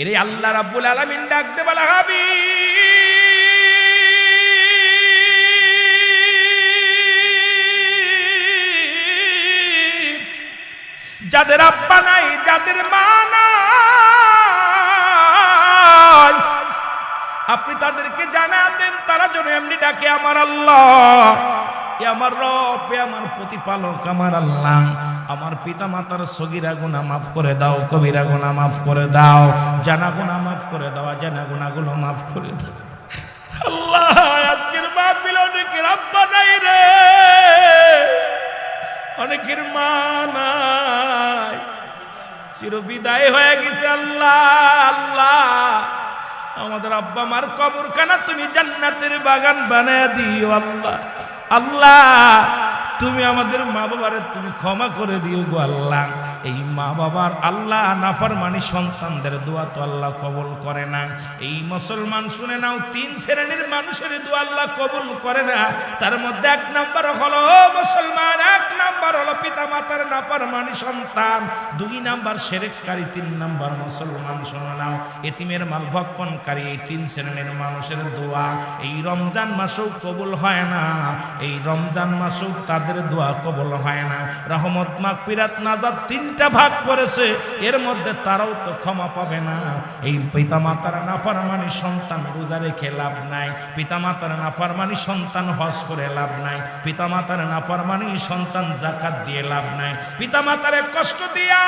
এরে আল্লাহ রাব্বুল আলামিন ডাক দে বলা হাবি যাদের আব্বা নাই, যাদের মা নাই, আপনি তাদেরকে জানা দেন, তারা যেন এমনি ডাকে, আমার আল্লাহ আমার রব আমার প্রতিপালক, আমার আল্লাহ। আমার পিতা মাতার সগিরা গুণা মাফ করে দাও, কবিরা গুণা মাফ করে দাও, জানা গুণা মাফ করে দাও জানা গুণাগুলো মাফ করে দাও। আল্লাহ অনেকের আব্বা নাই রে। অনেকের মা নাই। চির হয়ে গেছে আল্লাহ আল্লাহ। আমাদের আব্বা মার কবরখানা তুমি জান্নাতের বাগান বানায় দিও, আল্লাহ। আল্লাহ তুমি আমাদের মা বাবারে তুমি ক্ষমা করে দিও গো আল্লাহ। এই মা বাবার আল্লাহ নাফার মানি সন্তানদের দোয়া তো আল্লাহ কবল করে না। এই মুসলমান শুনে নাও, তিন শ্রেণির মানুষের দোয়া আল্লাহ কবল করে না। তার মধ্যে এক নাম্বার হলো মুসলমান, এক নাম্বার হলো পিতা মাতার নাফার মানি সন্তান। দুই নাম্বার সেরেককারী, তিন নাম্বার মুসলমান, শুনে নাও। এতিমের মাল ভক্ষণকারী এই তিন শ্রেণির মানুষের দোয়া। এই রমজান মাসেও কবুল হয় না। এই রমজান মাসেও তাদের দোয়া কবুল হয় না। রহমত, মাগফিরাত, নাজাত তিনটা ভাগ করেছে। এর মধ্যে তারাও তো ক্ষমা পাবে না। এই পিতা মাতার নাফারমানি সন্তান রোজা রেখে লাভ নাই। পিতা মাতার নাফারমানি সন্তান হজ করে লাভ নাই। পিতা মাতার নাফারমানি সন্তান জাকাত দিয়ে লাভ নাই। পিতা মাতারে কষ্ট দিয়া,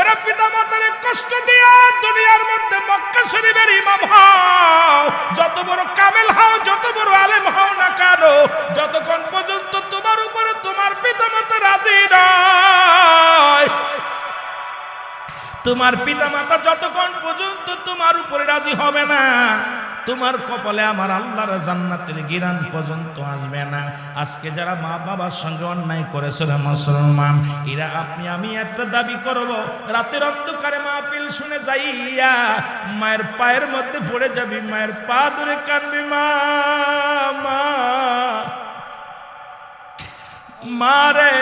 এরা পিতা মাতারে কষ্ট দিয়া দুনিয়ার মধ্যে মক্কা শরীফের ইমাম হও। যত বড় কামেল হও, যত বড় আলেম হও না কেন? তোমার পিতা মাতা যতক্ষণ পর্যন্ত তোমার উপরে রাজি হবে না, তোমার কপালে আমার আল্লাহর জান্নাতের গিরান পর্যন্ত আসবে না। আজকে যারা মা বাবার সঙ্গে অন্যায় করেছে রে মুসলমান, এরা আপনি আমি একটা দাবি করব, রাতের অন্ধকারে মাহফিল শুনে যাইয়া মায়ের পায়ের মধ্যে পড়ে যাবি, মায়ের পা ধরে কানবি মা মা মারে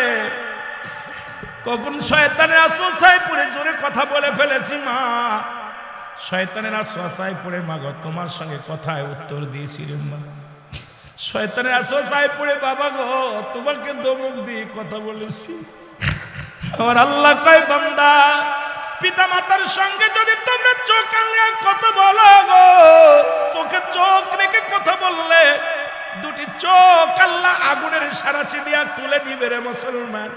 কখন শয়তানের আশ্বাসায় পড়ে, জোরে কথা বলে ফেলেছি মা। শয়তানের আশ্বাসায় পড়ে, মা গো, তোমার সঙ্গে কথায় উত্তর দিয়েছি রে মা। শয়তানের আশ্বাসায় পড়ে, বাবা গো, তোমাকে দমক দিয়ে কথা বলেছি। আমার আল্লাহ কয়, বান্দা পিতা মাতার সঙ্গে যদি তোমরা চোখ আঙিয়া কথা বলো গো, চোখে চোখ রেখে কথা বললে, দুটি চোখ আল্লাহ আগুনের সারাশি দিয়া তুলে নিবে রে মুসলমান।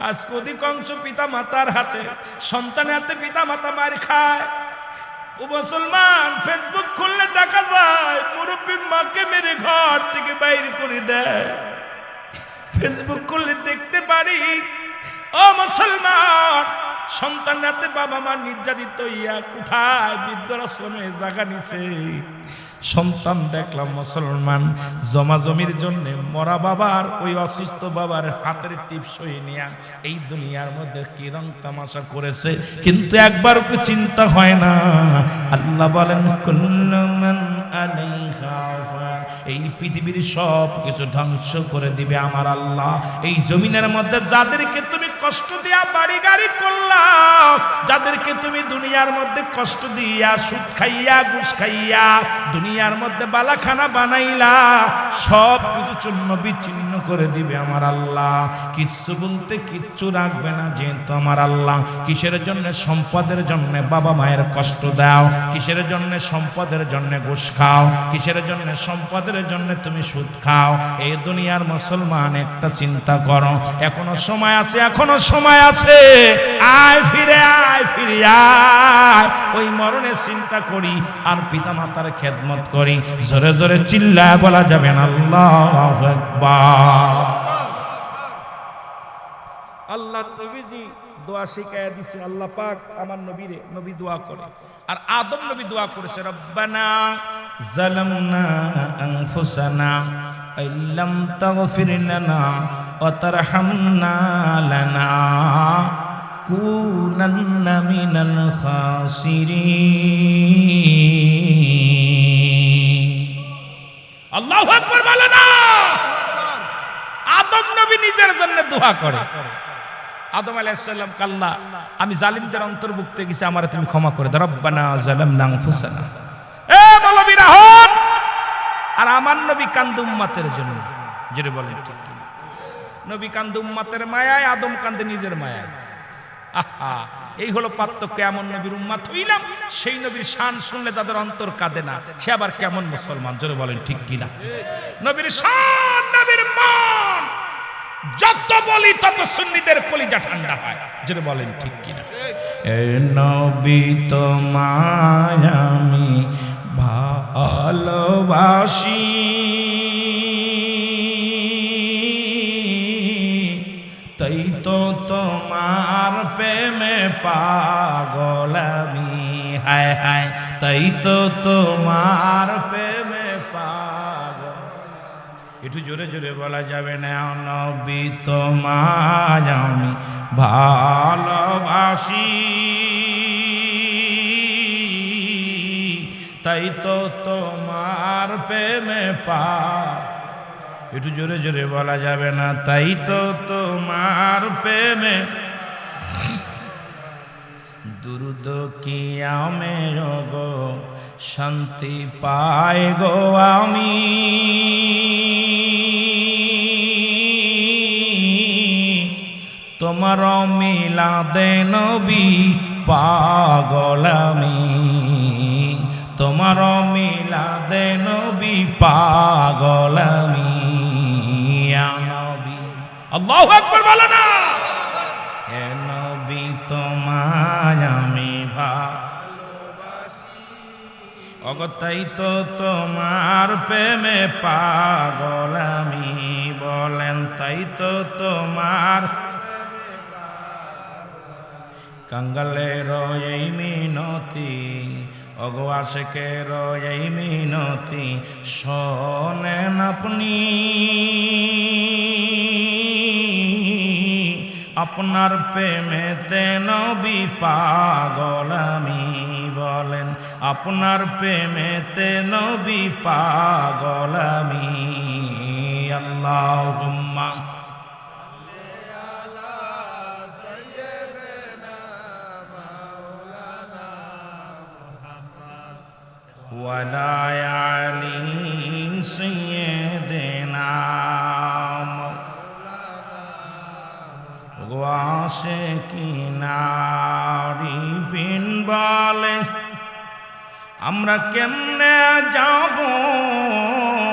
আজকে অধিকাংশ পিতা মাতার হাতে, সন্তানের হাতে পিতা মাতা মার খায়। ও মুসলমান ফেসবুক খুললে দেখা যায় মুরব্বী মাকে মেরে ঘর থেকে বাইর করে দেয়। ফেসবুক খুললে দেখতে পারি, ও মুসলমান সন্তান হাতে বাবা মা নির্যাতিত ইয়া কোথায় বৃদ্ধাশ্রমে জায়গা নিছে। সন্তান দেখলাম মুসলমান। জমা জমির জন্য মরা বাবার, ওই অসুস্থ বাবার হাতের টিপসই নিয়া এই দুনিয়ার মধ্যে কি রং তামাশা করেছে। কিন্তু একবার চিন্তা হয় না। আল্লাহ বলেন আলাইহা। এই পৃথিবীর সব কিছু ধ্বংস করে দিবে আমার আল্লাহ। এই জমিনের মধ্যে যাদেরকে তুমি কষ্ট দিয়া বাড়ি গাড়ি করলাম যাদেরকে তুমি দুনিয়ার মধ্যে কষ্ট দিয়া, সুদ খাইয়া, ঘুষ খাইয়া, দুনিয়ার মধ্যে বালাখানা বানাইলা, সব কিছু চূর্ণ বিচ্ছিন্ন করে দিবে আমার আল্লাহ। কিচ্ছু বলতে কিচ্ছু রাখবে না যেহেতু আমার আল্লাহ। কিসের জন্য সম্পদের জন্য বাবা মায়ের কষ্ট দাও? কিসের জন্য সম্পদের জন্য ঘুষ খাও? কিসের জন্য সম্পদের জন্য তুমি সুদ খাও? এই দুনিয়ার মুসলমান একটা চিন্তা করো। এখনও সময় আছে, এখনও সময় আছে। আয় ফিরে আয় ফিরে আয় ওই মরণের চিন্তা করি আর পিতা মাতার খেদমত করি। জোরে জোরে চিল্লায় বলা যাবে না, আল্লাহ আল্লাহ নবীজি দোয়া শিখাইয়া দিছে, আল্লাহ পাক আমার নবীরে নবী দোয়া করে। আর আদম নবী দোয়া করেছে, রব্বানা জালামনা আনফুসানা ইল্লাম তাগফির লানা ওয়া তারহামনা লানা। কুনান্না মিনাল খাসিরিন আল্লাহু আকবার বলে আদম নবী নিজের জন্য দোয়া করে। আদম আলাইসাল্লাম কাল্লা, আমি জালিমদের অন্তর্ভুক্ত গেছি, আমার তুমি ক্ষমা করে দাও। রব্বানা জালামনা আনফুসানা। এ মৌলবীরা, হন! আর আমার নবী কান্দু উম্মাতের জন্য। যেটা বলেন ঠিক নবী কান্দু উম্মাতের মায়ায়, আদম কান্দে নিজের মায়ায়। এই হলো পার্থক্য, এমন নবীর উম্মাত হইলাম, সেই নবীর শান শুনলে তাদের অন্তর কাঁদে না, সে আবার কেমন মুসলমান, জোরে বলেন ঠিক কিনা? নবীর শান, নবীর মান, যত বলি তত সুন্নিদের কলিজা ঠান্ডা হয় যেটা বলেন ঠিক কিনা? নবী তোমায় আমি ভালোবাসি। তাই তো প্রেমে পাগল আমি? হায় হায়, তাই তো তোমার প্রেমে পাগল। একটু জোরে জোরে বলা যাবে না, নবী তোমায় আমি ভালোবাসি। তাই তো তোমার প্রেমে পা একটু জোরে জোরে বলা যাবে না, তাই তো তোমার প্রেমে দুরুদ কি আমে গো শান্তি পায় গো আমি। তোমার মিলাদে নবী পাগল আমি। তোমার মিলাদে নবী পাগল আমি। ইয়া নবী। আল্লাহু আকবার বলো না। অগতাই তো তোমার প্রেমে পাগল আমি। বলেন, তাই তো তোমার কাঙ্গালের এই মিনতি অগোয়াশেকের এই মিনতি, শোনেন আপনি। আপনার প্রেমেতে নবী পাগল আমি বলেন আপনার প্রেমেতে নবী পাগল আমি আল্লাহ ولا علي سيدنا গোয়াশে কিনারি পিন বলে, আমরা কেমনে যাব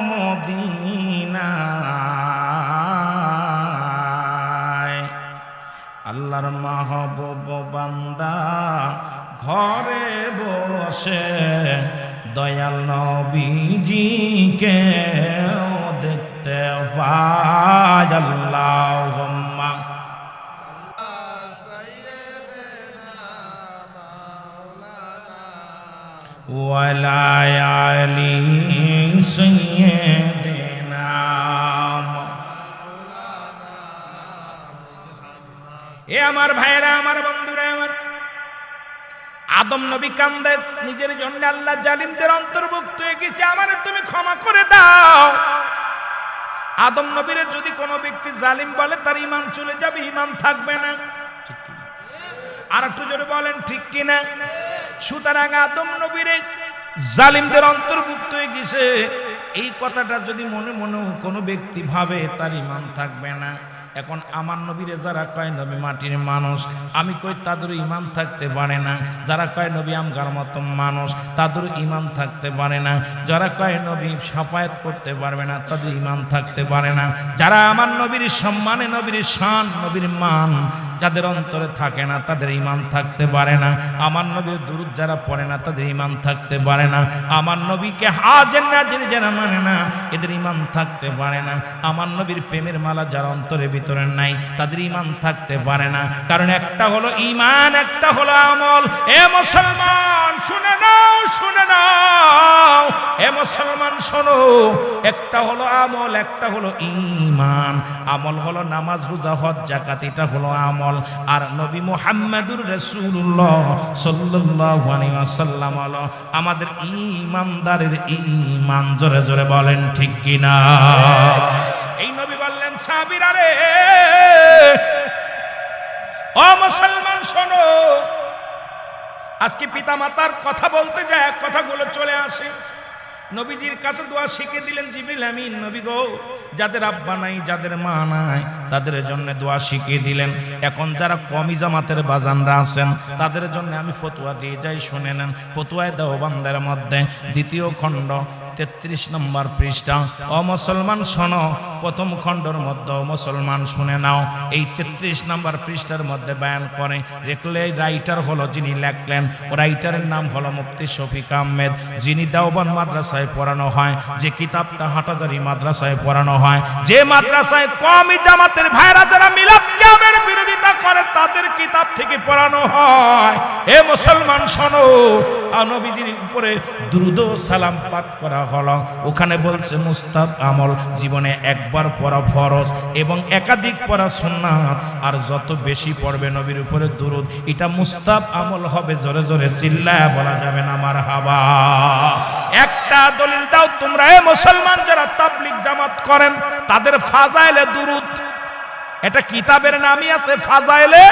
মদিনায়? আল্লাহর মাহবুব বান্দা ঘরে বসে, দয়াল নবীজিকে দেখতে পায়। ولا علي سيدنا এ আমার ভাইরা আমার বন্ধুরা আমার আদম নবী কান্দে নিজের জন্য আল্লাহ জালিমদের অন্তর্ভুক্ত হয়ে গেছে আমার তুমি ক্ষমা করে দাও আদম নবীরে যদি কোনো ব্যক্তি জালিম বলে তার ইমান চলে যাবে ইমান থাকবে না ঠিক কিনা আর একটু জোরে বলেন ঠিক কিনা সুতরাং আদম নবীরে জালিমদের অন্তর্ভুক্ত হয়ে গেছে। এই কথাটা যদি মনে মনে কোনো ব্যক্তি ভাবে, তার ইমান থাকবে না। এখন আমার নবীরে যারা কয়, নবী মাটির মানুষ আমি কই তাদের ইমান থাকতে পারে না যারা কয়, নবী আমগার মতো মানুষ তাদের ইমান থাকতে পারে না। যারা কয়, নবী সাফায়াত করতে পারবে না তাদের ইমান থাকতে পারে না। যারা আমার নবীর সম্মানে, নবীর শান, নবীর মান যাদের অন্তরে থাকে না, তাদের ইমান থাকতে পারে না। আমার নবীর দূর যারা পড়ে না, তাদের ইমান থাকতে পারে না। আমার নবীকে হাজের নাজির যারা মানে না, এদের ইমান থাকতে পারে না। আমার নবীর প্রেমের মালা যারা অন্তরে ভিতরে নাই, তাদের ইমান থাকতে পারে না। কারণ একটা হলো ইমান একটা হলো আমল। এ মুসলমান, শুনে নাও শুনে নাও। এ মুসলমান, শোনো। একটা হলো আমল, একটা হলো ইমান আমল হলো নামাজ, রোজা, হজ জাকাত এটা হলো আমল। আর নবী মুহাম্মাদুর রাসূলুল্লাহ সাল্লাল্লাহু আলাইহি ওয়াসাল্লাম হলো আমাদের ইমানদারের ইমান জোরে জোরে বলেন ঠিক কিনা? বললেন সাহাবীরা রে। ও মুসলমান শোনো। আজকে পিতা মাতার কথা বলতে যায় কথাগুলো চলে আসে। নবীজির কাছে দোয়া শিখে দিলেন জিবিল আমিন, নবী গো, যাদের আব্বা নাই, যাদের মা নাই, তাদের জন্য দোয়া শিখিয়ে দিলেন। এখন যারা কমি জামাতের বাজানরা আছেন, তাদের জন্য আমি ফতুয়া দিয়ে যাই, শুনে নেন। ফতুয়ায় দেওবানদের মধ্যে দ্বিতীয় খণ্ড তেত্রিশ নম্বর পৃষ্ঠা। ও মুসলমান শোনো, প্রথম খণ্ডর মধ্যে মুসলমান শুনে নাও। এই তেত্রিশ নম্বর পৃষ্ঠার মধ্যে বয়ান করে, রেখলে রাইটার হলো যিনি লেখলেন ও রাইটারের নাম হলো মুফতি শফিক আহমেদ। যিনি দেওবান মাদ্রাসায় পড়ানো হয়, যে কিতাবটা হাটাজারি মাদ্রাসায় পড়ানো হয়, যে মাদ্রাসায় কমই জামাতের ভাইরা যারা মিলাদ কিয়ামের বিরোধিতা করে, তাদের কিতাব থেকে পড়ানো হয়। এ মুসলমান শোনো নবীজির উপরে দ্রুত সালাম পাঠ করা হলো। ওখানে বলছে, মুস্তাদ আমল জীবনে একবার পড়া ফরজ এবং একাধিক পড়া সুন্নাত। আর যত বেশি পড়বে নবীর উপরে দুরুদ, এটা মুস্তাব আমল হবে, জোরে জোরে চিল্লায় বলা যাবে না আমার হাবা একটা দলিল দাও তোমরা, এ মুসলমান যারা তাবলিগ জামাত করেন, তাদের ফাজাইলে দুরুদ। এটা কিতাবের নামই আছে, ফাজাইলে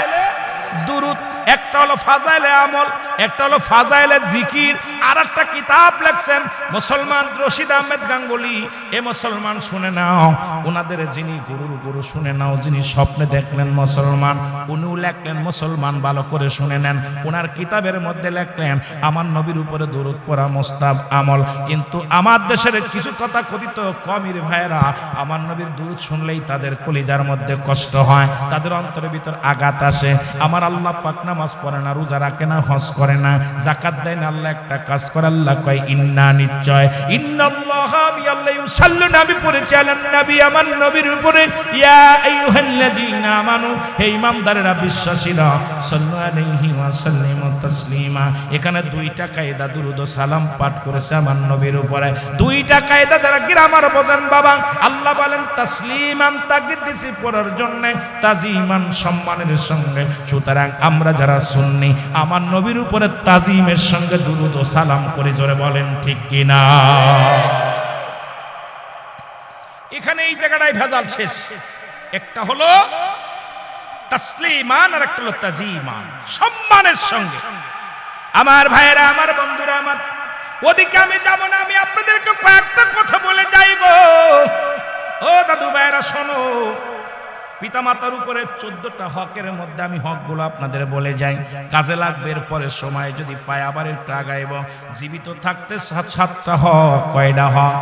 দুরুদ। একটা হলো ফাজাইলে আমল একটা হলো ফাজাইলে জিকির আর একটা কিতাব লেখছেন মুসলমান রশিদ আহমেদ গাঙ্গুলি। এ মুসলমান শুনে নাও ওনাদের যিনি গুরুর গুরু শুনে নাও, যিনি স্বপ্নে দেখলেন মুসলমান, উনিও লেখলেন মুসলমান, ভালো করে শুনে নেন। ওনার কিতাবের মধ্যে লেখলেন, আমার নবীর উপরে দূরত পড়া মোস্তাব আমল। কিন্তু আমার দেশের কিছু কথা কথিত কমির ভাইয়েরা, আমার নবীর দূরত শুনলেই তাদের কলিজার মধ্যে কষ্ট হয়, তাদের অন্তরের ভিতর আঘাত আসে। আমার আল্লাহ পাক নামাজ পড়ে না, রোজা রাখে না, হজ করে না। জাকাত দেয় না, আল্লাহ একটা কাজ করে, আল্লাহ কয়, ইন্না নিশ্চয়। ইন্নাল্লাহ আমি আল্লাহ ইউসাল্লুন আমি পড়েছি আলান নবী আমার নবীর উপরে। ইয়া আইয়ুহাল্লাযীনা আমানু, হে ইমানদারেরা, বিশ্বাসীরা সাল্লু আলাইহি ওয়া সাল্লিমু তাসলিমা এখানে দুইটা কায়দা দুরুদ ও সালাম পাঠ করেছে আমার নবীর উপরে। দুইটা কায়দা যারা গ্রামার বোঝেন, বাবা, আল্লাহ বলেন, তাসলিমান তাকে দিছি পড়ার জন্য, তাজিমান, সম্মানের সঙ্গে। সুতরাং আমরা যারা শুননি আমার নবীর উপরে তাজিমের সঙ্গে দুরুদ ও সালাম করে জোরে বলেন, ঠিক কিনা? এখানে এই জায়গাটায় ভেজাল শেষ। একটা হলো তাসলিমান আর একটা হলো তাজিমান, সম্মানের সঙ্গে। আমার ভাইয়েরা, আমার বন্ধুরা, আমার ওদিকে আমি যাব না, আমি আপনাদেরকে কয়েকটা কথা বলে যাই গো ও দাদু ভাইয়েরা, শোনো। পিতামাতার উপরে চোদ্দটা হকের মধ্যে আমি হকগুলো আপনাদের বলে যাই। কাজে লাগবে এর পরে সময় যদি পায় আবার একটু আগাইব। জীবিত থাকতে সাত সাতটা হক, কয়টা হক?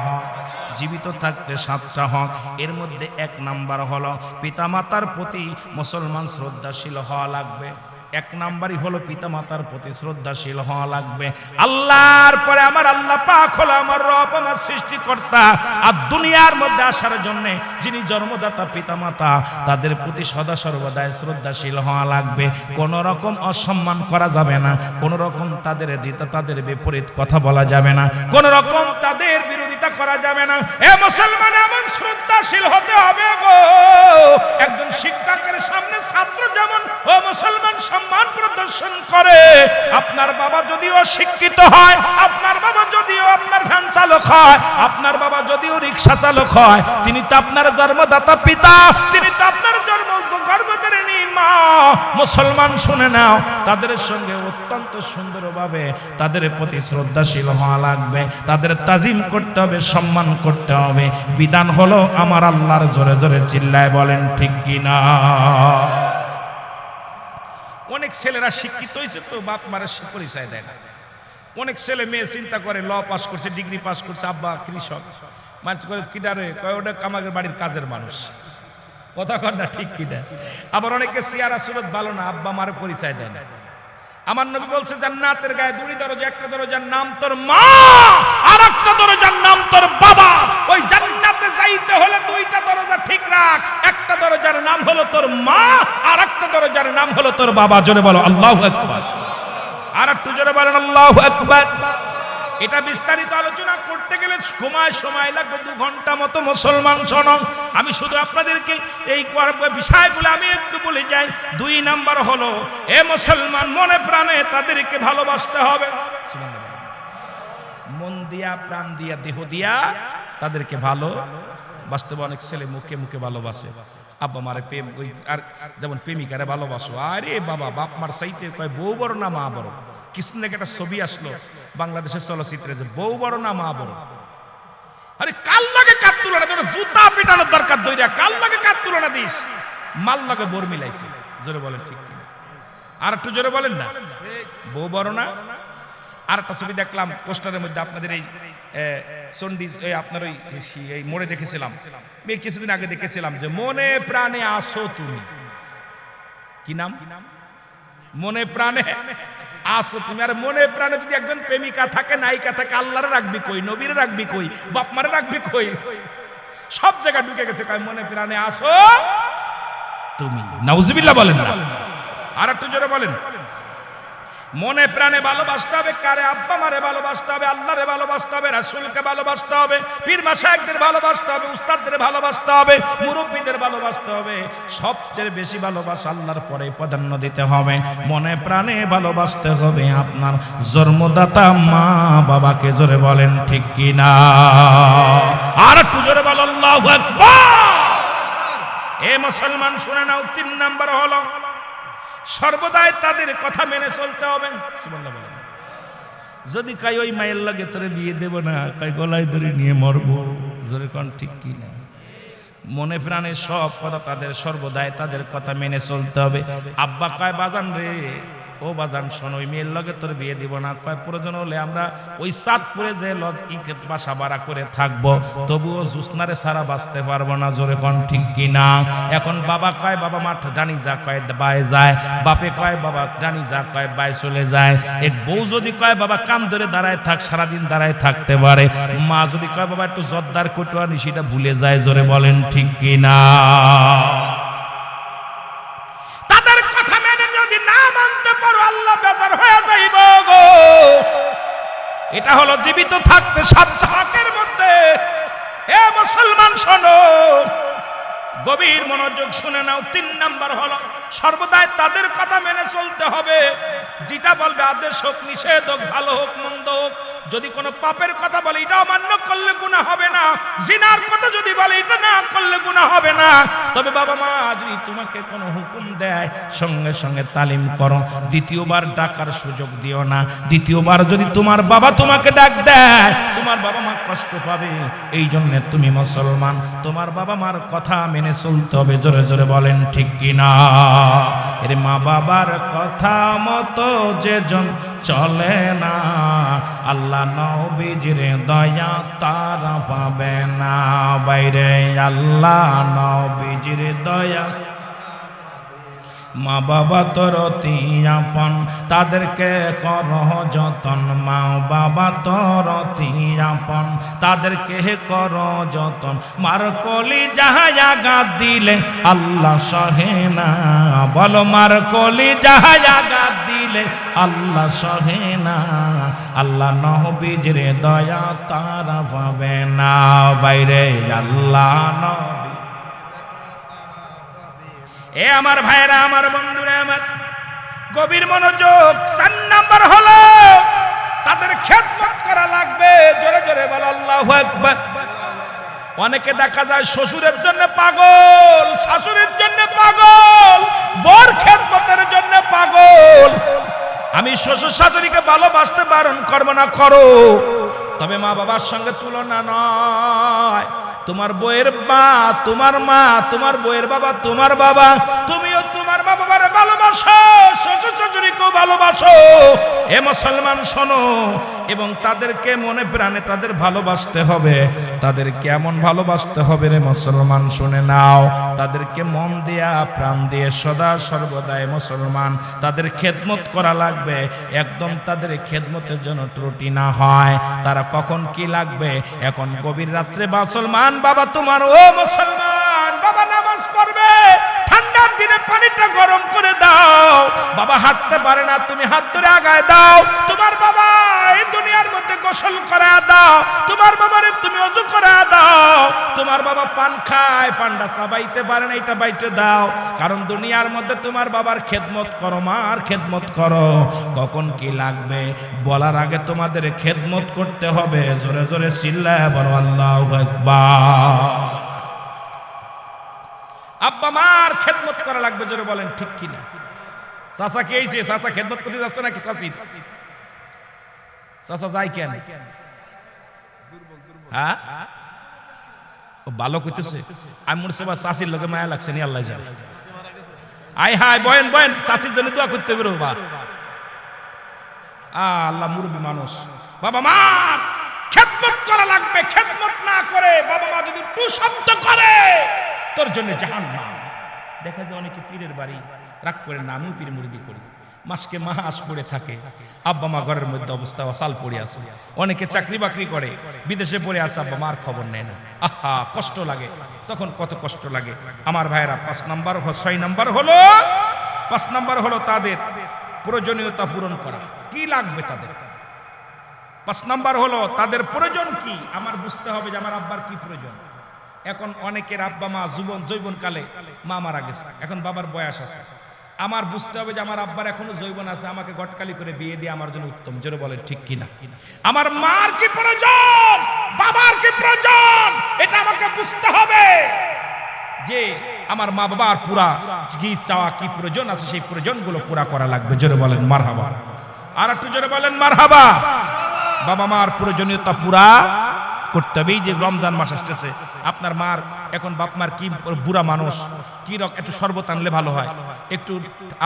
জীবিত থাকতে সাতটা হক। এর মধ্যে এক নাম্বার হলো, পিতামাতার প্রতি মুসলমান শ্রদ্ধাশীল হওয়া লাগবে। এক নাম্বারই হলো পিতামাতার প্রতি শ্রদ্ধাশীল হওয়া লাগবে। আল্লাহর পরে আমার আল্লাহ পাক হলো আমার রব, আমার সৃষ্টিকর্তা। আর দুনিয়ার মধ্যে আসার জন্য যিনি জন্মদাতা, পিতামাতা, তাদের প্রতি সদা সর্বদাই শ্রদ্ধাশীল হওয়া লাগবে। কোন রকম অসম্মান করা যাবে না। কোন রকম তাদের দিতে তাদের বিপরীত কথা বলা যাবে না। কোন রকম তাদের বিরোধিতা করা যাবে না। এ মুসলমান, এমন শ্রদ্ধাশীল হতে হবে গো। একজন শিক্ষকের সামনে ছাত্র যেমন ও মুসলমান সম্মান প্রদর্শন করে, আপনার বাবা যদিও শিক্ষিত হয়, আপনার বাবা যদিও আপনার ভ্যান চালক হয়, আপনার বাবা যদিও রিক্সা চালক হয়, তিনি তো আপনার জন্মদাতা পিতা, তিনি তো আপনার জন্ম মুসলমান শুনে নাও, তাদের সঙ্গে অত্যন্ত সুন্দরভাবে তাদের প্রতি শ্রদ্ধাশীল হওয়া লাগবে। তাদের তাজিম করতে হবে, সম্মান করতে হবে। বিধান হলো আমার আল্লাহর জোরে জোরে চিল্লায় বলেন, ঠিক কিনা অনেক ছেলেরা শিক্ষিত হয়েছে তো, বাপ মারা পরিচয় দেয় না। অনেক ছেলে মেয়ে চিন্তা করে, ল পাস করছে, ডিগ্রি পাস করছে, আব্বা কৃষক। মানুষ করে কিনারে কয় ওটা আমাদের বাড়ির কাজের মানুষ। কথা কর না, ঠিক কিনা? আবার অনেকে চেয়ারা সুরত ভালো না, আব্বা মারে পরিচয় দেয় না। আমার নবী বলছে, জান্নাতের গায়ে দুই দরজা, একটা দরজার নাম তোর মা, আর একটা দরজার নাম তোর বাবা। ওই জান্নাতে যাইতে হলে দুইটা দরজা ঠিক রাখ। একটা দরজার নাম হলো তোর মা, আর একটা দরজার নাম হলো তোর বাবা। জোরে বলো, আল্লাহু আকবার। আর একটু জোরে বলেন, আল্লাহু আকবার। এটা বিস্তারিত আলোচনা করতে গেলে সময় সময় লাগবে, দু ঘণ্টা মতো মুসলমান শোনক আমি শুধু আপনাদেরকে এই বিষয়গুলো আমি একটু বলে যাই। দুই নাম্বার হলো, এ মুসলমান মনে প্রাণে তাদেরকে ভালোবাসতে হবে। মন দিয়া, প্রাণ দিয়া, দেহ দিয়া তাদেরকে ভালো বাস্তবে অনেক ছেলে মুখে মুখে ভালোবাসে। আব্বা মারে প্রেম, ওই আর যেমন প্রেমিকারে ভালোবাসো। আরে বাবা, বাপ মার সাইতে কয় বউ বড় না মা বড়? আগে একটা ছবি আসলো। বাংলাদেশের চলচ্চিত্রে যে বউ বড় না মা বড়? আরে কাল লাগে কাত তুলনা? তোর জুতা পিটানোর দরকার দইরা। কাল লাগে কাত তুলনা দিস? মাল লাগে বোর মিলাইছে। জোরে বলেন ঠিক কিনা? আর একটু জোরে বলেন না? বউ বড় না? আর একটা ছবি দেখলাম, পোস্টারের মধ্যে আপনাদের এই চণ্ডী এই আপনার ওই এই মোড়ে দেখেছিলাম। কিছুদিন আগে দেখেছিলাম যে মনে প্রাণে আসো তুমি। কি নাম কি নাম? মনে প্রাণে। আসো, তুমি আর মনে প্রাণে যদি একজন প্রেমিকা থাকে, নায়িকা থাকে, আল্লাহরে রাখবি কই, নবীরে রাখবি কই, বাপমারে রাখবি কই? সব জায়গায় ঢুকে গেছে, কয়, মনে প্রাণে আসো। তুমি, নাউজুবিল্লাহ বলেন না। আর একটু জোরে বলেন। মনে প্রাণে ভালোবাসতে হবে, কারে আব্বা মারে ভালোবাসতে হবে, আল্লাহরে ভালোবাসতে হবে, রাসূলকে ভালোবাসতে হবে, পীর মাশায়েখদের ভালোবাসতে হবে, উস্তাদদের ভালোবাসতে হবে, মুরব্বীদের ভালোবাসতে হবে। সবচেয়ে বেশি ভালোবাসা আল্লাহর পরে প্রাধান্য দিতে হবে। মনে প্রাণে ভালোবাসতে হবে আপনার জন্মদাতা মা বাবাকে জোরে বলেন ঠিক কি না আর একটু জোরে বল, আল্লাহু এ মুসলমান শুনে নাও, তিন নাম্বার হলো সর্বদাই তাদের কথা মেনে চলতে হবে। যদি কাই ওই মায়ের লাগে তোরে বিয়ে দেব না, কাই গলায় ধরে নিয়ে মরবো, জোরে কন ঠিক কি না? মনে প্রাণে সব কথা তাদের, সর্বদাই তাদের কথা মেনে চলতে হবে। আব্বা কয়, বাজান রে ও বাজান শোন, ওই মেয়ের লগে তোর বিয়ে দিব না। কয় প্রয়োজন হলে আমরা ওই চাঁদপুরে যে লজ, ইকেত বাসা ভাড়া করে থাকব, তবুও জুসনারে সারা বাঁচতে পারব না, জোরে কোন ঠিক কি না এখন বাবা কয়, বাবা মাঠ ডানি যা কয়, বায়ে যায়। বাপে কয়, বাবা ডানি যা কয় বাই চলে যায়। এক বউ যদি কয়, বাবা কান ধরে দাঁড়ায় থাক, সারাদিন দাঁড়ায় থাকতে পারে। মা যদি কয়, বাবা একটু জর্দার কটুয়া সেটা ভুলে যায়, জোরে বলেন ঠিক কি এটা হলো জীবিত থাকতে সাত হকের মধ্যে। এ মুসলমান শোনো, গভীর মনোযোগ শুনে নাও, তিন নাম্বার হলো, সর্বদাই তাদের কথা মেনে চলতে হবে। যেটা বলবে আদেশ হোক, নিষেধ হোক, ভালো হোক, মন্দ হোক যদি কোনো পাপের কথা বলে এটা অমান্য করলে গুণা হবে না। জিনার কথা যদি বলে, এটা না করলে গুণা হবে না। তবে বাবা মা, যদি তোমাকে কোনো হুকুম দেয়, সঙ্গে সঙ্গে তালিম করো। দ্বিতীয়বার ডাকার সুযোগ দিও না। দ্বিতীয়বার যদি তোমার বাবা তোমাকে ডাক দেয়, তোমার বাবা মা কষ্ট পাবে। এই জন্য তুমি মুসলমান। তোমার বাবা মার কথা মেনে চলতে হবে। জোরে জোরে বলেন, ঠিক কিনা? এর মা বাবার কথা মতো যেজন চলে না। আল্লাহ নবীজির দয়া তারা পাবে না। বাইরে আল্লাহ নবীজির দয়া মা বাবা তোর আপন, তাদেরকে কর যতন। মা বাবা তোর আপন, তাদেরকে কর যতন। মার কলি গা দিলে আল্লাহ সহে না। বলো, মার কলি যাহায়া গা দিলে আল্লাহ সহে না। আল্লাহ নহবিজরে দয়া তারা পাবে না। বাইরে আল্লাহ নবী। এ আমার ভাইরা, আমার বন্ধুরা, আমার গভীর মনোযোগ, চার নাম্বার হলো তাদের খেদমত করা লাগবে। জোরে জোরে বল, আল্লাহু আকবার। অনেকে দেখা যায় শ্বশুরের জন্য পাগল, শাশুড়ির জন্য পাগল, বর খেদমতের জন্য পাগল। আমি শ্বশুর শাশুড়িকে ভালোবাসতে বারণ করব না, করো। তবে মা বাবার সঙ্গে তুলনা নয়। তোমার বইয়ের মা তোমার মা তোমার বইয়ের বাবা তোমার বাবা তুমিও তোমার মা বাবার ভালোবাসো, শ্বশুর শাশুড়িকেও ভালোবাসো। এ মুসলমান, শোনো, এবং তাদেরকে মনে প্রাণে তাদের ভালোবাসতে হবে। তাদের কেমন ভালোবাসতে হবে রে মুসলমান, শুনে নাও। তাদেরকে মন দিয়া, প্রাণ দিয়ে সদা সর্বদাই মুসলমান। তাদের খেদমত করা লাগবে, একদম তাদের খেদমতের জন্য ত্রুটি না হয়। তারা কখন কি লাগবে? এখন গভীর রাত্রে মুসলমান, বাবা তোমার, ও মুসলমান, বাবা নামাজ পড়বে। দিনে পানিটা গরম করে দাও। বাবা হাঁটতে পারে না, তুমি হাত ধরে আগায় দাও। তোমার বাবা এই দুনিয়ার মধ্যে গোসল করা দাও। তোমার বাবারে তুমি অজু করা দাও। তোমার বাবা পান খায় পান্ডা চাবাইতে পারে না, এটা বাইতে দাও। কারণ দুনিয়ার মধ্যে তোমার বাবার খেদমত করো, মার খেদমত করো। কখন কি লাগবে? বলার আগে তোমাদের খেদমত করতে হবে। জোরে জোরে চিল্লায় বলো, আল্লাহ একবার আব্বা মার খেদমত করা লাগবে জোরে বলেন ঠিক কিনা। চাচা কে এইছে চাচা খেদমত করতে যাচ্ছে নাকি চাচির? চাচা যাই কেন? হ্যাঁ? ভালো করতেছে। আমি মনে হচ্ছে চাষির লোকে মায়া লাগছে নি, আল্লাহ জানে। আই হাই বয়েন বয়েন চাষির জন্য দোয়া করতে হবে বাবা। আল্লাহ মুরব্বী মানুষ। বাবা মা, খেদমত করা লাগবে, খেদমত না করে বাবা মা যদি টু শব্দ করে তোর জন্য জাহান না দেখা যায় অনেকে পীরের বাড়ি, রাগ করে না, আমিও পীর মুরিদি করি। মাসকে মাস পড়ে থাকে, আব্বা মা ঘরের মধ্যে অবস্থা অসাল পড়ে আছে। অনেকে চাকরি বাকরি করে, বিদেশে পড়ে আছে, আব্বা মার খবর নেয় না। আহা, কষ্ট লাগে। তখন কত কষ্ট লাগে। আমার ভাইয়েরা, পাঁচ নাম্বার ছয় নাম্বার হলো, পাঁচ নাম্বার হলো তাদের প্রয়োজনীয়তা পূরণ করা। কি লাগবে তাদের? পাঁচ নাম্বার হলো, তাদের প্রয়োজন কি? আমার বুঝতে হবে যে আমার আব্বার কি প্রয়োজন। এখন অনেকের আব্বা মা জীবন যৌবনকালে মা মারা গেছে। এখন বাবার বয়স আছে। আমার বুঝতে হবে যে আমার আব্বার এখনও যৌবন আছে, আমাকে গটকালি করে বিয়ে দিয়ে আমার জন্য উত্তম। জোরে বলে ঠিক কিনা? আমার মার কি প্রয়োজন? বাবার কি প্রয়োজন? এটা আমাকে বুঝতে হবে। যে আমার মা বাবার পুরা কি চাওয়া, কি প্রয়োজন আছে, সেই প্রয়োজনগুলো পুরা করা লাগবে। জোরে বলেন, মারহাবা। আর একটু জোরে বলেন মার হাবা বাবা মার প্রয়োজনীয়তা পুরা করতে হবে এই যে রমজান মাস আসতেছে। আপনার মার, এখন বাপ মার কি বুড়া মানুষ, কি একটু শরবত আনলে ভালো হয়। একটু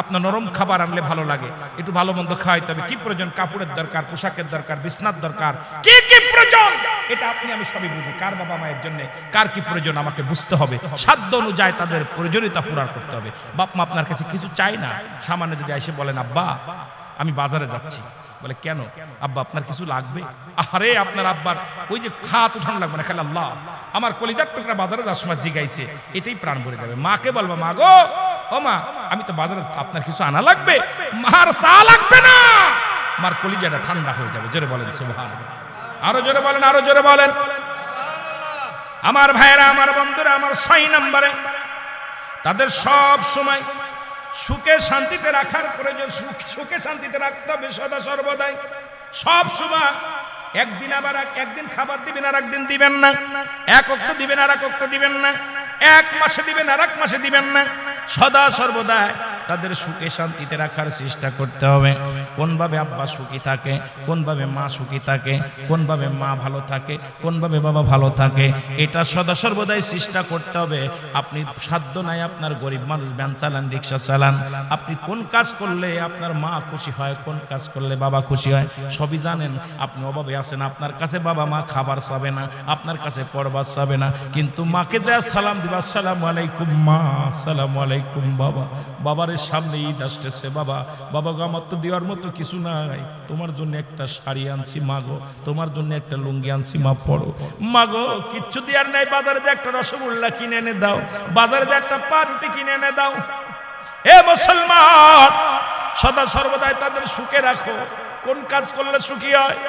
আপনার নরম খাবার আনলে ভালো লাগে। একটু ভালো মন্দ খাওয়াইতে হবে। কি প্রয়োজন? কাপড়ের দরকার, পোশাকের দরকার, বিছনার দরকার। কি কি প্রয়োজন? এটা আপনি, আমি সবই বুঝি। কার বাবা মায়ের জন্য, কার কি প্রয়োজন আমাকে বুঝতে হবে। সাধ্য অনুযায়ী তাদের প্রয়োজনীয়তা পূরণ করতে হবে। বাপ মা আপনার কাছে কিছু চাই না? সামান্য যদি এসে বলেন, আব্বা, আমি বাজারে যাচ্ছি। বলে, কেন? আব্বা, আপনার কিছু লাগবে? আরে আপনার আব্বার ওই যে হাত উঠানো লাগবে না, খালি আল্লাহ। আমার কলিজার টুকরা বাজারে সময় জিগাইছে, এতেই প্রাণ ভরে যাবে। মাকে বলব, মা গো, ও মা, আমি তো বাজারে, আপনার কিছু আনা লাগবে? মার চা লাগবে না? মার কলিজাটা ঠান্ডা হয়ে যাবে, জোরে বলেন সুবহান আরও জোরে বলেন, আরও জোরে বলেন। আমার ভাইয়েরা, আমার বন্ধুরা, আমার ছয় নম্বরে, তাদের সব সময় সুখে শান্তিতে রাখার প্রয়োজন, সুখ- শান্তিতে রাখতে হবে সদা সর্বদাই। সব সময় একদিন আবার এক- একদিন খাবার দিবেন আর একদিন দিবেন না। এক অক্ত দিবেন আর এক অক্ত দিবেন না। এক মাসে দিবেন আর এক মাসে দিবেন না। সদা সর্বদা তাদের সুখে শান্তিতে রাখার চেষ্টা করতে হবে। কোনভাবে আব্বা সুখী থাকে, কোনভাবে মা সুখী থাকে, কোনভাবে মা ভালো থাকে, কোনভাবে বাবা ভালো থাকে, এটা সদা সর্বদাই চেষ্টা করতে হবে। আপনি সাধ্য নাই আপনার গরিব মানুষ ব্যান চালান, রিক্সা চালান। আপনি কোন কাজ করলে আপনার মা খুশি হয়, কোন কাজ করলে বাবা খুশি হয়, সবই জানেন। আপনি অভাবে আছেন, আপনার কাছে বাবা মা খাবার চাবে না, আপনার কাছে পড়বার চাবে না। কিন্তু মাকে যা সালাম দিবা, সালাম আলাইকুম মা, সালাম আলাইকুম বাবা। সামনে ঈদ আসতেছে, বাবা বাবা গো, আমার তো দেওয়ার মতো কিছু নাই। তোমার জন্য একটা শাড়ি আনছি মাগো তোমার জন্য একটা লুঙ্গি আনছি, মা পড়ো মাগো কিচ্ছু দেওয়ার নাই, বাজারে যে একটা রসগোল্লা কিনে এনে দাও, বাজারে যে একটা পাউরুটি কিনে এনে দাও। এ মুসলমান, সদা সর্বদাই তাদের সুখে রাখো। কোন কাজ করলে সুখী হয়?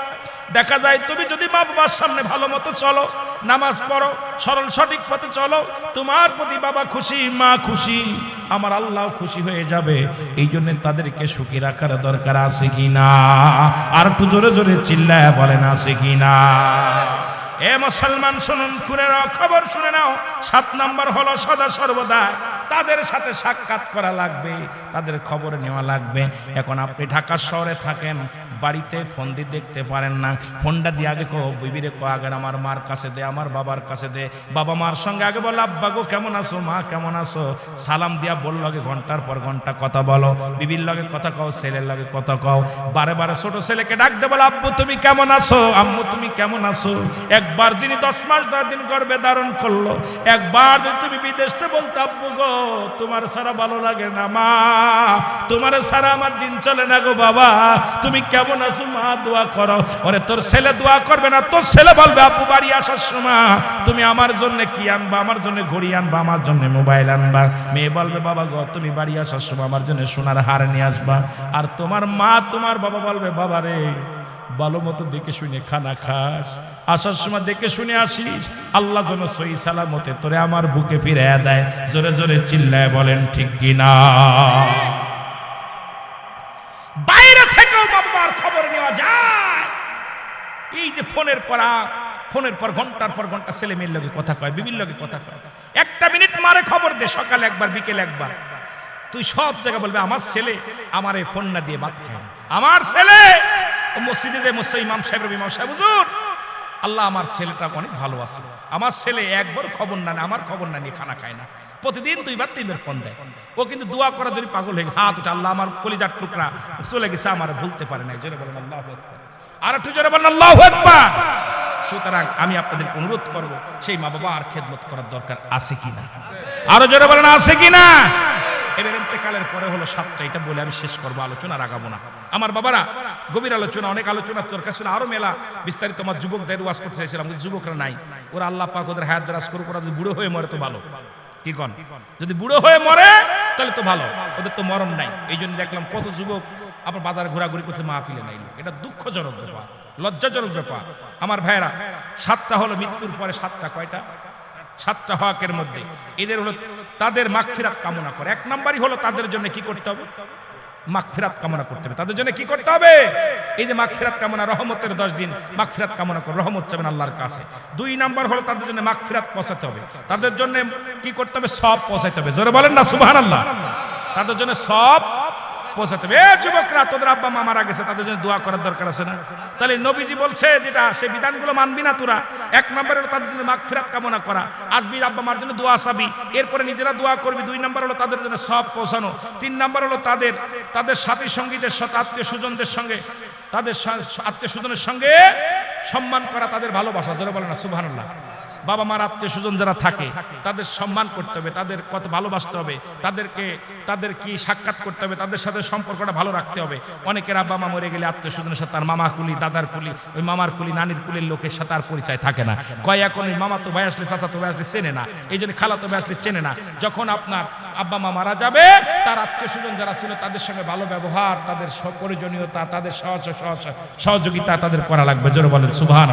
দেখা যায় তুমি যদি মা বাবার সামনে ভালো মতো চলো, নামাজ পড়ো, সরল সঠিক পথে চলো, তোমার প্রতি বাবা খুশি, মা খুশি, আমার আল্লাহ খুশি হয়ে যাবে। এই জন্য তাদেরকে সুখী রাখার দরকার আছে কি না আর একটু জোরে জোরে চিল্লায় বলেন, আছে কি না এ মুসলমান শুনুন শুনে নাও খবর শুনে নাও। সাত নাম্বার হলো সদা সর্বদা তাদের সাথে সাক্ষাৎ করা লাগবে, তাদের খবর নেওয়া লাগবে। এখন আপনি ঢাকা শহরে থাকেন, বাড়িতে ফোন দিয়ে দেখতে পারেন না। ফোনটা দিয়ে আগে কো, বিবিরে কো, আগে আমার মার কাছে দে, আমার বাবার কাছে দে। বাবা মার সঙ্গে আগে বলো, আব্বা গো, কেমন আছো? মা কেমন আছো? সালাম দিয়া বলল আগে ঘণ্টার পর ঘণ্টা কথা বলো। বিবির লগে কথা কও, ছেলের লগে কথা কও। বারে বারে ছোট ছেলেকে ডাক দে, বলো, আব্বু তুমি কেমন আছো? আম্মু তুমি কেমন আছো? একবার যিনি দশ মাস দশ দিন গর্বে ধারণ করল, একবার যদি তুমি বিদেশতে বলতে, আব্বু গো, তোমার সারা ভালো লাগে না, মা, তোমার সারা আমার দিন চলে না গো বাবা, তুমি কেমন আছো, মা, দোয়া করো। ওরে, তোর ছেলে দোয়া করবে না, তোর ছেলে বলবে, আব্বু, বাড়ি আসার সময় তুমি আমার জন্য কি আনবা, আমার জন্য ঘড়ি আনবা, আমার জন্য মোবাইল আনবা? মেয়ে বলবে, বাবা গো, তুমি বাড়ি আসার সময় আমার জন্য সোনার হার নিয়ে আসবা। আর তোমার মা, তোমার বাবা বলবে, বাবা রে ভালো মতো দেখে শুনে খানা খাস। আসার সময় দেখে শুনে আসিস, আল্লাহ যেন সই সালামতে তোরে আমার বুকে ফিরে দেয়। জোরে জোরে চিল্লায় বলেন, ঠিক কিনা বাইরে থেকেও বাবার খবর নেওয়া যায়। এই যে ফোনের পর ফোনের পর ঘণ্টার পর ঘণ্টা ছেলে মেয়ের লগে কথা কয় বিভিন্ন লগে কথা কয়। একটা মিনিট মারে খবর দে, সকালে একবার, বিকেলে একবার। তুই সব জায়গায় বলবে, আমার ছেলে আমার এই ফোন না দিয়ে ভাত খায় আমার ছেলে ও মসজিদে যে মসজিদ ইমাম সাহেব ইমাম সাহেব হুজুর আল্লাহ আমার ছেলেটা অনেক ভালো আছে। আমার ছেলে একবার খবর না নেয়, আমার খবর না নিয়ে খানা খায় না। প্রতিদিন দুইবার তিনবার ফোন দেয়। ও কিন্তু দোয়া করার জন্য পাগল হয়ে গেছে হাত উঠে আল্লাহ আমার কলিজার টুকরা চলে গেছে আমার ভুলতে পারে না জোরে বলেন আল্লাহ আর একটু জোরে বলেন আল্লাহ সুতরাং আমি আপনাদের অনুরোধ করব সেই মা বাবা আর খেদমত করার দরকার আছে কিনা? আরও জোরে বলেন আছে কিনা? এবার ইন্তেকালের পরে হলো সাতটা, এটা বলে আমি শেষ করব, আলোচনা রাগাবো না। আমার বাবারা, গভীর আলোচনা, অনেক আলোচনা দরকার ছিল, আরও মেলা বিস্তারিত আমার যুবকদের ওয়াজ করতে চাইছিলাম, কিন্তু যুবকরা নাই। ওরা আল্লাহ পাক ওদের হায়াত দারাজ করুক, ওরা যদি বুড়ো হয়ে মরে তো ভালো। কি কন? যদি বুড়ো হয়ে মরে, তাহলে তো ভালো। ওদের তো মরণ নাই। এই জন্য দেখলাম কত যুবক আপনার বাজার ঘোরাঘুরি করতে মাহফিলে নাই এটা দুঃখজনক ব্যাপার, লজ্জাজনক ব্যাপার। আমার ভাইয়েরা, সাতটা হলো মৃত্যুর পরে সাতটা কয়টা? সাতটা হকের মধ্যে। এদের হলো তাদের মাগফিরাত কামনা করে। এক নাম্বারই হলো তাদের জন্য কি করতে হবে? মাগফিরাত কামনা করতে হবে। তাদের জন্য কি করতে হবে? এই যে মাগফিরাত কামনা, রহমতের দশ দিন মাগফিরাত কামনা করে, রহমত চাবেন আল্লাহর কাছে। দুই নাম্বার হলো তাদের জন্য মাগফিরাত পৌঁছাতে হবে। তাদের জন্য কি করতে হবে? সব পৌঁছাতে হবে। জোরে বলেন না, সুবহানাল্লাহ। তাদের জন্য সব পৌঁছাতে হবে। যুবকরা তোদের আব্বা মা মারা গেছে, তাদের জন্য দোয়া করার দরকার আছে না? তাহলে নবীজি বলছে যেটা, সে বিধানগুলো মানবি না তোরা। এক নম্বর তাদের জন্য মাগফিরাত কামনা করা। আসবি আব্বা মার জন্য দোয়া আসাবি এরপরে নিজেরা দোয়া করবি। দুই নম্বর হলো তাদের জন্য সব পৌঁছানো। তিন নম্বর হলো তাদের তাদের সাথী সঙ্গীদের সাথে, আত্মীয় স্বজনদের সঙ্গে, তাদের আত্মীয় স্বজনের সঙ্গে সম্মান করা, তাদের ভালোবাসা। যারা বলে না, সুবহানাল্লাহ। বাবা মার আত্মীয় স্বজন যারা থাকে, তাদের সম্মান করতে হবে, তাদের কত ভালোবাসতে হবে, তাদেরকে, তাদের কি সাক্ষাৎ করতে হবে, তাদের সাথে সম্পর্কটা ভালো রাখতে হবে। অনেকের আব্বা মা মরে গেলে আত্মীয় স্বজনের সাথে তার মামা কুলি, দাদার কুলি, ওই মামার কুলি, নানির কুলির লোকের সাথে আর পরিচয় থাকে না। কয়, এখন ওই মামা তো ভাই আসলে চাচা তো ভাই আসলে চেনে না, এই জন্য খালা তো ভাই আসলে চেনে না। যখন আপনার আব্বা মা মারা যাবে, তার আত্মীয় স্বজন যারা ছিল, তাদের সঙ্গে ভালো ব্যবহার, তাদের প্রয়োজনীয়তা তাদের সহযোগিতা তাদের করা লাগবে। জোরে বলেন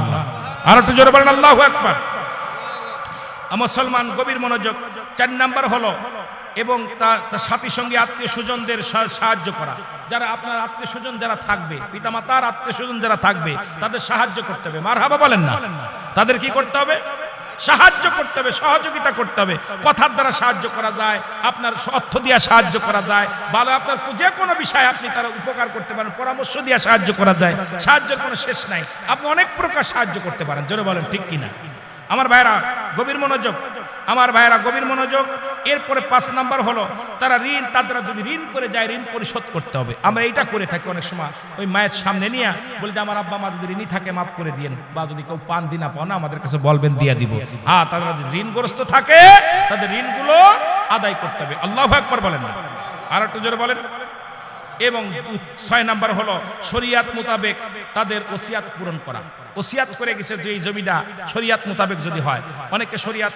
আল্লাহ আর একটু জোরে বলেন, আল্লাহ একবার মুসলমান গভীর মনোযোগ চার নাম্বার হলো এবং তার সাথী সঙ্গে আত্মীয় স্বজনদের সাহায্য করা। যারা আপনার আত্মীয় স্বজন যারা থাকবে, পিতামাতার আত্মীয় স্বজন যারা থাকবে, তাদের সাহায্য করতে হবে। মার হাবা বলেন না। তাদের কি করতে হবে? সাহায্য করতে হবে, সহযোগিতা করতে হবে। কথার দ্বারা সাহায্য করা যায়, আপনার অর্থ দিয়ে সাহায্য করা যায় বা আপনার যে কোনো বিষয়ে আপনি তারা উপকার করতে পারেন, পরামর্শ দিয়ে সাহায্য করা যায়। সাহায্যের কোনো শেষ নাই। আপনি অনেক প্রকার সাহায্য করতে পারেন। জোরে বলেন, ঠিক কিনা? আমার ভাইরা, গভীর মনোযোগ। আমার ভাইরা, গভীর মনোযোগ। এরপরে পাঁচ নাম্বার হলো, তারা ঋণ তারা যদি ঋণ করে যায়, ঋণ পরিশোধ করতে হবে। আমরা এইটা করে থাকি অনেক সময়। ওই মায়ের সামনে নিয়ে বলি যে, আমার আব্বা মা যদি ঋণই থাকে, মাফ করে দিয়েন। বা যদি কেউ পান, দিনা পাও না, আমাদের কাছে বলবেন, দিয়ে দিব। হ্যাঁ তারা যদি ঋণগ্রস্ত থাকে, তাদের ঋণগুলো আদায় করতে হবে। আল্লাহ একবার বলেন। না আর একটু জোরে বলেন। এবং ছয় নাম্বার হলো, শরিয়াত মোতাবেক তাদের ওসিয়াত পূরণ করা। ওসিয়াত করে গেছে যে এই জমিটা শরিয়াত মোতাবেক যদি হয়। অনেকে শরিয়াত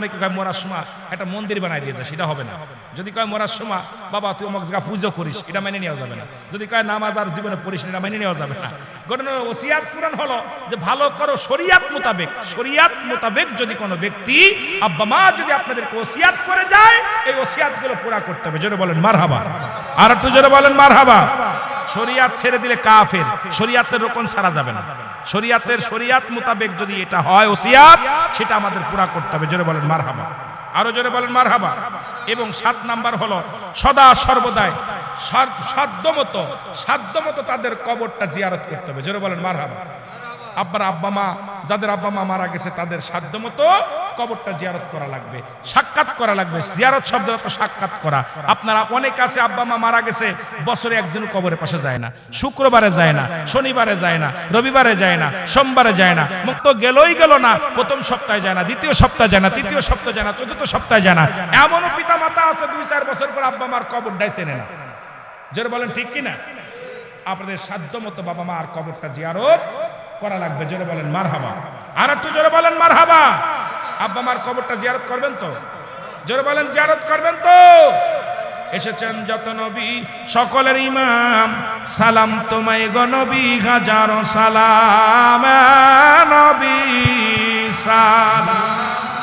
অনেকে কয়, মরার সময় একটা মন্দির বানাই দিয়ে যায় সেটা হবে না। যদি কয়, মরার সময়, বাবা, তুই অমুক জায়গা পুজো করিস, এটা মেনে নেওয়া যাবে না। যদি কয়, নামাজ আর জীবনে পড়িস এটা মেনে নেওয়া যাবে না। ঘটনা ওসিয়াত পূরণ হলো যে ভালো করো শরিয়াত মোতাবেক। শরিয়াত মোতাবেক যদি কোনো ব্যক্তি আব্বা মা যদি আপনাদেরকে ওসিয়াত করে যায়, এই ওসিয়াতগুলো পুরা করতে হবে। জোরে বলেন মার হাবা আর একটু জোরে বলেন, মারহাবা। শরিয়াত ছেড়ে দিলে কাফের। শরিয়াতের রোকন ছাড়া যাবে না। শরিয়াতের শরিয়াত মোতাবেক যদি এটা হয় ওসিয়াত, সেটা আমাদের পুরা করতে হবে। জোরে বলেন, মারহাবা। আরও জোরে বলেন, মারহাবা। এবং সাত নাম্বার হলো, সদা সর্বদাই সার- সাধ্যমতো সাধ্যমতো তাদের কবরটা জিয়ারত করতে হবে। জোরে বলেন, মারহাবা। আব্বার আব্বা মা, যাদের আব্বা মা মারা গেছে, তাদের সাধ্যমতো কবরটা জিয়ারত করা লাগবে, সাক্ষাৎ করা লাগবে। জিয়ারত শব্দ অর্থ সাক্ষাৎ করা। আপনারা অনেক আছে, আব্বা, মা মারা গেছে, বছরে একদিন কবরের পাশে যায় না, শুক্রবারে যায় না, শনিবারে যায় না, রবিবারে যায় না, সোমবারে যায় না মুক্ত গেলই গেল না, প্রথম সপ্তাহে যায় না, দ্বিতীয় সপ্তাহে যায় না, তৃতীয় সপ্তাহে যায় না, চতুর্থ সপ্তাহে যায় না। এমনও পিতা মাতা আছে, দুই, চার বছর পর আব্বা মার কবরটাই চেনে না। জোরে বলেন, ঠিক কিনা? আপনাদের সাধ্য মতো বাবা মা আর কবরটা জিয়ারত করা লাগবে। জোরে বলেন মার হাবা আর একটু জোরে বলেন মার হাবা আব্বা মার কবরটা জিয়ারত করবেন তো? জোরে বলেন, জিয়ারত করবেন তো? এসেছেন যত নবী, সকলের ইমাম। সালাম তোমায় গো নবী, হাজারো সালাম। নবী, সালাম।